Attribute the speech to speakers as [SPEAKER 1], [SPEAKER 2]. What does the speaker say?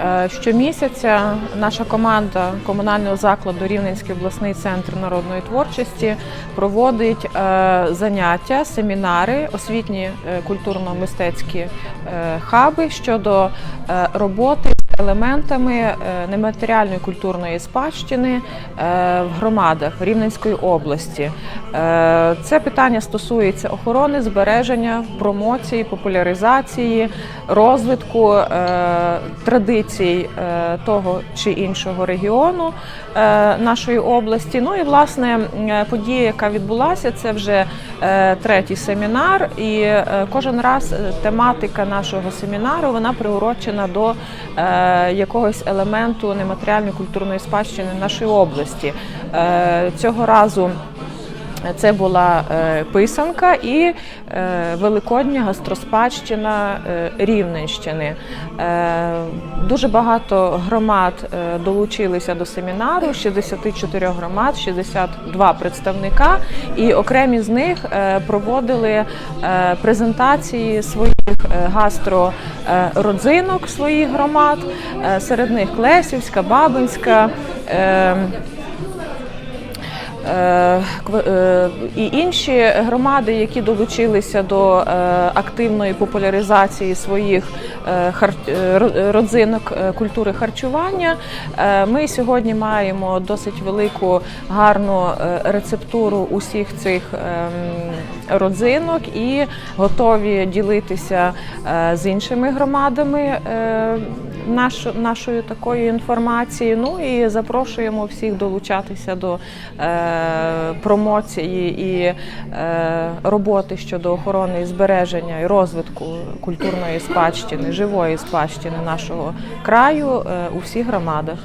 [SPEAKER 1] Е, Щомісяця наша команда комунального закладу Рівненський обласний центр народної творчості проводить е, заняття, семінари, освітні е, культурно-мистецькі хаби щодо роботи елементами е, нематеріальної культурної спадщини е, в громадах Рівненської області. Е, Це питання стосується охорони, збереження, промоції, популяризації, розвитку традицій того чи іншого регіону нашої області. Ну і власне подія, яка відбулася, це вже третій семінар. І кожен раз тематика нашого семінару вона приурочена до якогось елементу нематеріальної культурної спадщини нашої області. Е, Цього разу. Це була е, писанка і е, великодня гастроспадщина е, Рівненщини. Е, Дуже багато громад е, долучилися до семінару, 64 громад, 62 представника, і окремі з них е, проводили е, презентації своїх е, гастрородзинок своїх громад. Е, Серед них Клесівська, Бабинська. Е, Е, і інші громади, які долучилися до е, активної популяризації своїх родзинок культури харчування. Ми сьогодні маємо досить велику гарну рецептуру усіх цих ем, родзинок і готові ділитися з іншими громадами наш, нашою такою інформацією. Ну і запрошуємо всіх долучатися до е, промоції і е, роботи щодо охорони і збереження і розвитку культурної спадщини, живої спадщини нашого краю е, у всіх громадах.